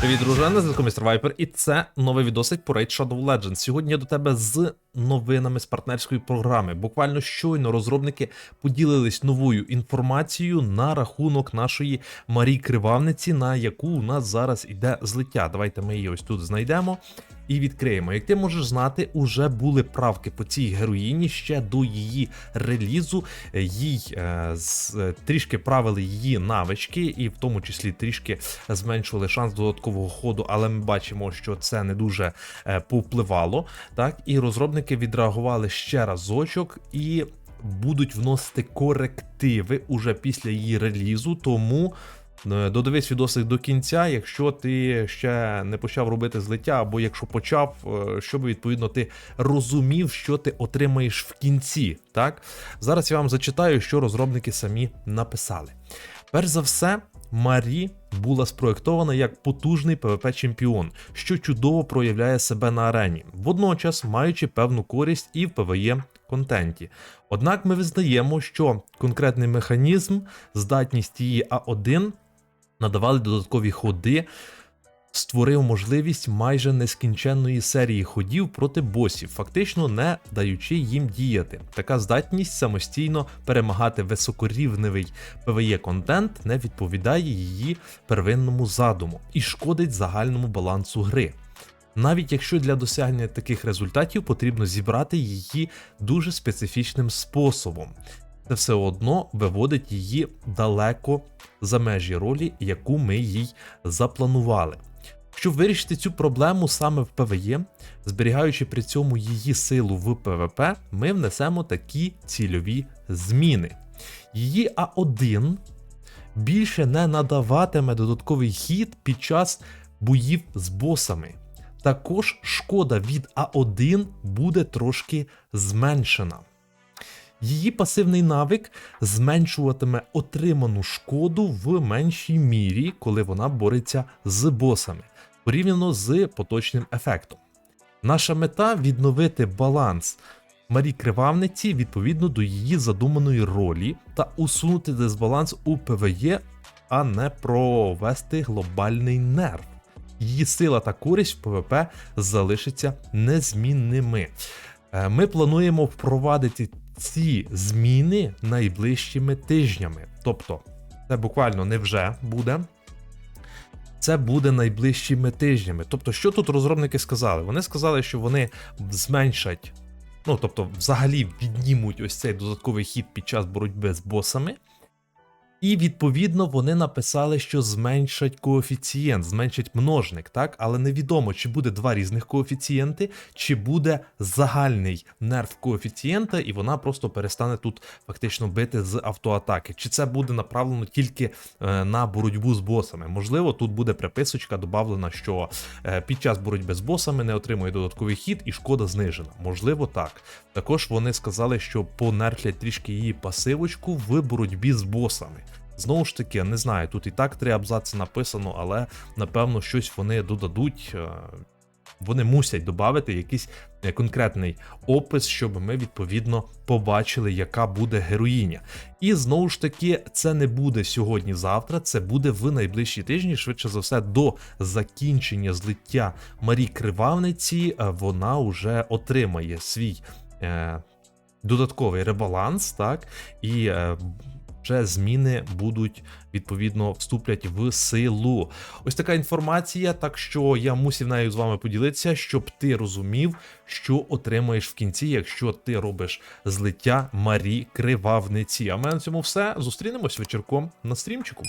Привіт, дружина, зв'язку містер Вайпер, і це новий відосик по Raid Shadow Legends. Сьогодні я до тебе з новинами з партнерської програми. Буквально щойно розробники поділились новою інформацією на рахунок нашої Марії Кривавниці, на яку у нас зараз іде злиття. Давайте ми її ось тут знайдемо. І відкриємо. Як ти можеш знати, уже були правки по цій героїні ще до її релізу. Е, Їй е, з, е, трішки правили її навички, і в тому числі трішки зменшували шанс додаткового ходу, але ми бачимо, що це не дуже е, повпливало. Так, і розробники відреагували ще разочок і будуть вносити корективи уже після її релізу. Тому. Е, Додивись відосик до кінця, якщо ти ще не почав робити злиття, або якщо почав, е, щоб відповідно ти розумів, що ти отримаєш в кінці. Так зараз я вам зачитаю, що розробники самі написали. Перш за все, Марі була спроєктована як потужний PvP чемпіон, що чудово проявляє себе на арені, водночас маючи певну користь і в PvE контенті. Однак ми визнаємо, що конкретний механізм, здатність її А1 надавали додаткові ходи, створив можливість майже нескінченної серії ходів проти босів, фактично не даючи їм діяти. Така здатність самостійно перемагати високорівневий PvE контент не відповідає її первинному задуму і шкодить загальному балансу гри. Навіть якщо для досягнення таких результатів потрібно зібрати її дуже специфічним способом, це все одно виводить її далеко за межі ролі, яку ми їй запланували. Щоб вирішити цю проблему саме в ПВЕ, зберігаючи при цьому її силу в ПВП, ми внесемо такі цільові зміни. Її А1 більше не надаватиме додатковий хід під час боїв з босами. Також шкода від А1 буде трошки зменшена. Її пасивний навик зменшуватиме отриману шкоду в меншій мірі, коли вона бореться з босами, порівняно з поточним ефектом. Наша мета відновити баланс Марі Кривавниці відповідно до її задуманої ролі та усунути дисбаланс у ПВЕ, а не провести глобальний нерв. Її сила та користь в ПВП залишаться незмінними. Е, Ми плануємо впровадити ці зміни найближчими тижнями. Тобто, це буквально не вже буде. Це буде найближчими тижнями. Тобто, що тут розробники сказали? Вони сказали, що вони зменшать, ну тобто, взагалі віднімуть ось цей додатковий хід під час боротьби з босами. І відповідно вони написали, що зменшать коефіцієнт, зменшать множник, так? Але невідомо, чи буде два різних коефіцієнти, чи буде загальний нерв коефіцієнта, і вона просто перестане тут фактично бити з автоатаки. Чи це буде направлено тільки е, на боротьбу з босами? Можливо, тут буде приписочка додавлена, що е, під час боротьби з босами не отримує додатковий хід і шкода знижена. Можливо, так. Також вони сказали, що понерфлять трішки її пасивочку в боротьбі з босами. Знову ж таки, не знаю, тут і так три абзаци написано, але напевно щось вони додадуть. е, Вони мусять додати якийсь е, конкретний опис, щоб ми відповідно побачили, яка буде героїня. І знову ж таки, це не буде сьогодні-завтра, це буде в найближчі тижні, швидше за все, до закінчення злиття Марі Кривавниці. е, Вона вже отримає свій е, додатковий ребаланс, так і е, вже зміни будуть відповідно вступлять в силу. Ось така інформація. Так що я мусів нею з вами поділитися, щоб ти розумів, що отримаєш в кінці, якщо ти робиш злиття Марі Кривавниці. А мене на цьому все. Зустрінемось вечірком на стрімчику.